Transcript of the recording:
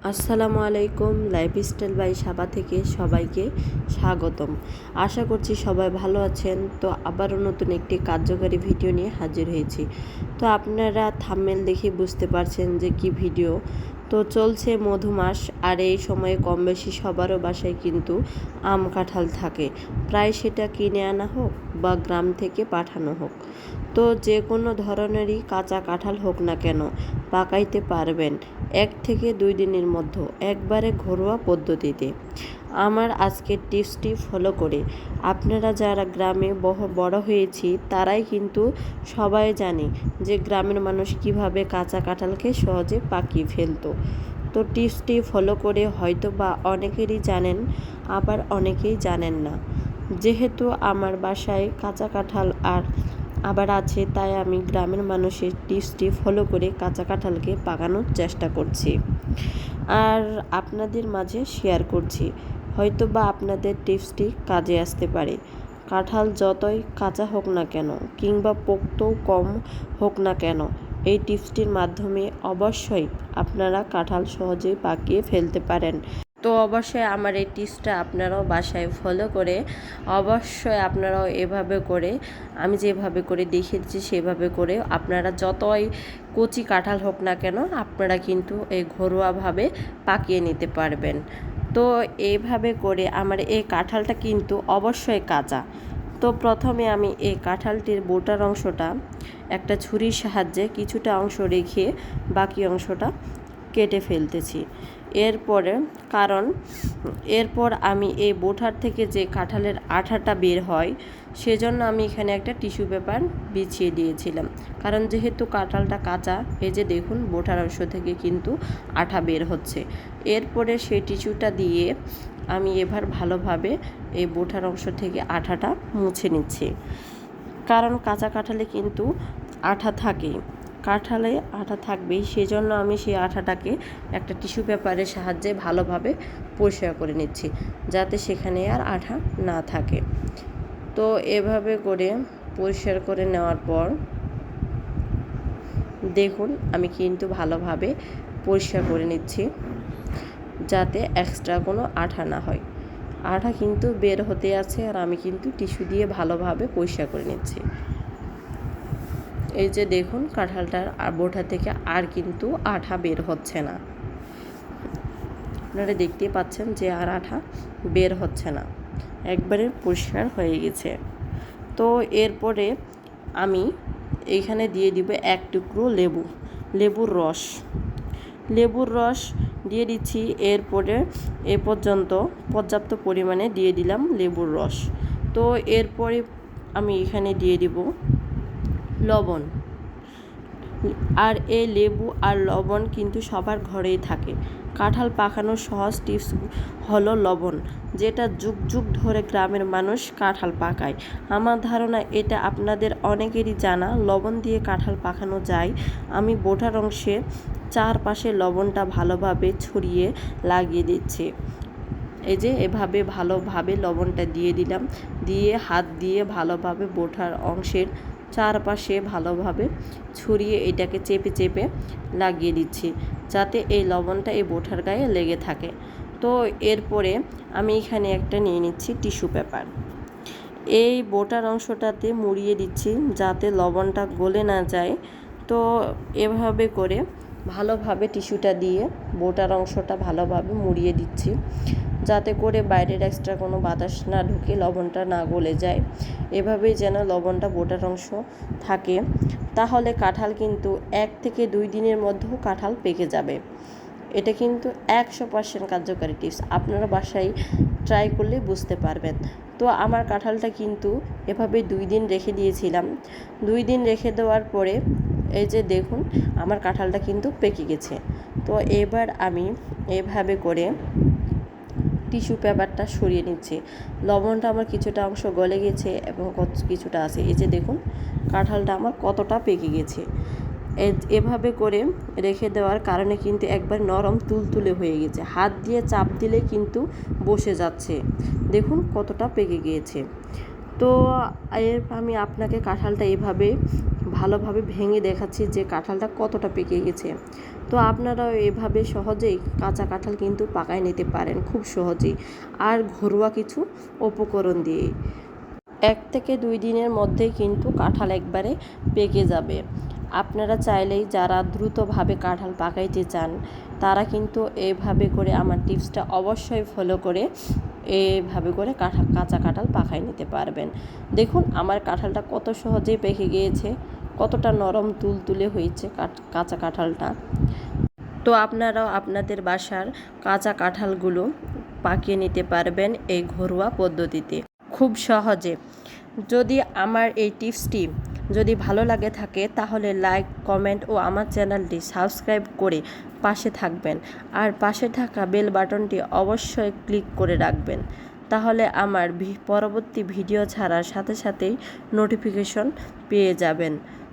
আসসালামু আলাইকুম, lifestyle by সাবা থেকে সবাইকে স্বাগতম। আশা করছি সবাই ভালো আছেন। তো আবারও নতুন একটি কার্যকারী ভিডিও নিয়ে হাজির হয়েছি। তো আপনারা থাম্মেল দেখে বুঝতে পারছেন যে কি ভিডিও। তো চলছে মধুমাস, আর এই সময়ে কম বেশি সবারও বাসায় কিন্তু আম কাঁঠাল থাকে। প্রায় সেটা কিনে আনা হোক বা গ্রাম থেকে পাঠানো হোক। তো যে কোনো ধরনেরই কাঁচা কাঁঠাল হোক না কেন, পাকাইতে পারবেন। এক থেকে দুই দিনের মধ্যে, একবারে ঘরোয়া পদ্ধতিতে। আমার আজকের টিপসটি ফলো করে। আপনারা যারা গ্রামে বহ, বড় হয়েছি, তারাই কিন্তু সবাই জানে যে গ্রামের মানুষ কীভাবে কাঁচা কাঁঠালকে সহজে পাকিয়ে ফেলতো। তো টিপসটি ফলো করে হয়তো বা অনেকেরই জানেন, আবার অনেকেই জানেন না। যেহেতু আমার বাসায় কাঁচা কাঁঠাল আর আবার আছে, তাই আমি গ্রামের মানুষের টিপসটি ফলো করে কাঁচা কাঁঠালকে পাকানোর চেষ্টা করছি। আর আপনাদের মাঝে শেয়ার করছি। হয়তো বা আপনাদের টিপসটি কাজে আসতে পারে। কাঁঠাল যতই কাঁচা হোক না কেন, কিংবা পোক্তও কম হোক না কেন, এই টিপসটির মাধ্যমে অবশ্যই আপনারা কাঁঠাল সহজেই পাকিয়ে ফেলতে পারেন। তো অবশ্যই আমার এই টিপসটা আপনারাও বাসায় ফলো করে, অবশ্যই আপনারাও এভাবে করে, আমি যেভাবে করে দেখিয়েছি সেভাবে করে আপনারা যতই কচি কাঁঠাল হোক না কেন, আপনারা কিন্তু এই ঘরোয়াভাবে পাকিয়ে নিতে পারবেন। তো এইভাবে করে আমার এই কাঁঠালটা কিন্তু অবশ্যই কাঁচা। তো প্রথমে আমি এই কাঁঠালটির বোটার অংশটা একটা ছুরির সাহায্যে কিছুটা অংশ রেখে বাকি অংশটা কেটে ফেলতেছি। এরপরে, কারণ, এরপর আমি এই বোঠার থেকে যে কাঁঠালের আঠাটা বের হয়, সেজন্য আমি এখানে একটা টিস্যু পেপার বিছিয়ে দিয়েছিলাম। কারণ যেহেতু কাঁঠালটা কাঁচা, এই যে দেখুন, বোঠার অংশ থেকে কিন্তু আঠা বের হচ্ছে। এরপরে সেই টিস্যুটা দিয়ে আমি এবার ভালোভাবে এই বোঠার অংশ থেকে আঠাটা মুছে নিচ্ছি। কারণ কাঁচা কাঁঠালে কিন্তু আঠা থাকে কাঁঠালে আঠা থাকবেই। সেজন্য আমি সেই আঠাটাকে একটা টিস্যু পেপারের সাহায্যে ভালোভাবে পরিষ্কার করে নিচ্ছি, যাতে সেখানে আর আঠা না থাকে। তো এভাবে করে পরিষ্কার করে নেওয়ার পর দেখুন, আমি কিন্তু ভালোভাবে পরিষ্কার করে নিচ্ছি, যাতে এক্সট্রা কোনো আঠা না হয়। আঠা কিন্তু বের হতে আছে আর আমি কিন্তু টিস্যু দিয়ে ভালোভাবে পরিষ্কার করে নিচ্ছি। এই যে দেখুন, কাঁঠালটার বোঠা থেকে আর কিন্তু আঠা বের হচ্ছে না। আপনারা দেখতেই পাচ্ছেন যে আর আঠা বের হচ্ছে না। একবারে পরিষ্কার হয়ে গেছে। তো এরপরে আমি এইখানে দিয়ে দিব এক টুকরো লেবু, লেবুর রস। লেবুর রস দিয়ে দিচ্ছি, এরপরে এ পর্যন্ত পর্যাপ্ত পরিমাণে দিয়ে দিলাম লেবুর রস। তো এরপরে আমি এখানে দিয়ে দিব লবণ। আর এই লেবু আর লবণ কিন্তু সবার ঘরেই থাকে। কাঁঠাল পাকানোর সহজ টিপস হলো লবণ, যেটা যুগ যুগ ধরে গ্রামের মানুষ কাঁঠাল পাকায়। আমার ধারণা এটা আপনাদের অনেকেরই জানা, লবণ দিয়ে কাঁঠাল পাকানো যায়। আমি বোটার অংশে চারপাশে লবণটা ভালোভাবে ছড়িয়ে লাগিয়ে দিচ্ছি। এই যে, এভাবে ভালোভাবে লবণটা দিয়ে দিলাম। দিয়ে হাত দিয়ে ভালোভাবে বোঠার অংশের চারপাশে ভালোভাবে ছড়িয়ে এটাকে চেপে চেপে লাগিয়ে দিচ্ছি, যাতে এই লবণটা এই বোঠার গায়ে লেগে থাকে। তো এরপরে আমি এখানে একটা নিয়ে নিচ্ছি টিস্যু পেপার। এই বোটার অংশটাতে মুড়িয়ে দিচ্ছি যাতে লবণটা গলে না যায়। তো এভাবে করে ভালোভাবে টিস্যুটা দিয়ে বোটার অংশটা ভালোভাবে মুড়িয়ে দিচ্ছি। যাতে করে বাইরের এক্সট্রা কোনো বাতাস না ঢুকে লবণটা না গলে যায়। এভাবেই যেন লবণটা বোটার অংশ থাকে। তাহলে কাঁঠাল কিন্তু এক থেকে দুই দিনের মধ্যেও কাঁঠাল পেকে যাবে। এটা কিন্তু একশো পার্সেন্ট কার্যকারী টিপস আপনারা বাসায় ট্রাই করলে বুঝতে পারবেন। তো আমার কাঁঠালটা কিন্তু এভাবে দুই দিন রেখে দিয়েছিলাম। দুই দিন রেখে দেওয়ার পরে এই যে দেখুন, আমার কাঁঠালটা কিন্তু পেকে গেছে। তো এবার আমি এভাবে করে টিস্যু পেপারটা সরিয়ে নিচ্ছে। লবণটা আমার কিছুটা অংশ গলে গেছে এবং কিছুটা আছে। এই যে দেখুন, কাঁঠালটা আমার কতটা পেকে গেছে। এভাবে করে রেখে দেওয়ার কারণে কিন্তু একবার নরম তুলতুলে হয়ে গেছে। হাত দিয়ে চাপ দিলে কিন্তু বসে যাচ্ছে। দেখুন কতটা পেকে গিয়েছে। তো এর আমি আপনাকে কাঁঠালটা এভাবে ভালোভাবে ভেঙে দেখাচ্ছি যে কাঁঠালটা কতটা পেকে গেছে। তো আপনারাও এভাবে সহজেই কাঁচা কাঁঠাল কিন্তু পাকায় নিতে পারেন, খুব সহজেই। আর ঘরোয়া কিছু উপকরণ দিয়ে। এক থেকে দুই দিনের মধ্যেই কিন্তু কাঁঠাল একবারে পেকে যাবে। আপনারা চাইলেই যারা দ্রুতভাবে কাঁঠাল পাকাইতে চান, তারা কিন্তু এভাবে করে আমার টিপসটা অবশ্যই ফলো করে এভাবে করে কাঁঠাল কাঁচা কাঁঠাল পাকাই নিতে পারবেন। দেখুন, আমার কাঁঠালটা কত সহজেই পেকে গিয়েছে। কতটা নরম তুলতুলে হয়েছে কাঁচা কাঁঠালটা। তো আপনারাও আপনাদের বাসার কাঁচা কাঁঠালগুলো পাকিয়ে নিতে পারবেন এই ঘরোয়া পদ্ধতিতে। খুব সহজে। যদি আমার এই টিপসটি যদি ভালো লাগে থাকে, তাহলে লাইক, কমেন্ট ও আমার চ্যানেলটি সাবস্ক্রাইব করে পাশে থাকবেন। আর পাশে থাকা বেল বাটনটি অবশ্যই ক্লিক করে রাখবেন। তাহলে আমার পরবর্তী ভিডিও ছাড়ার সাথে সাথেই নোটিফিকেশন পেয়ে যাবেন।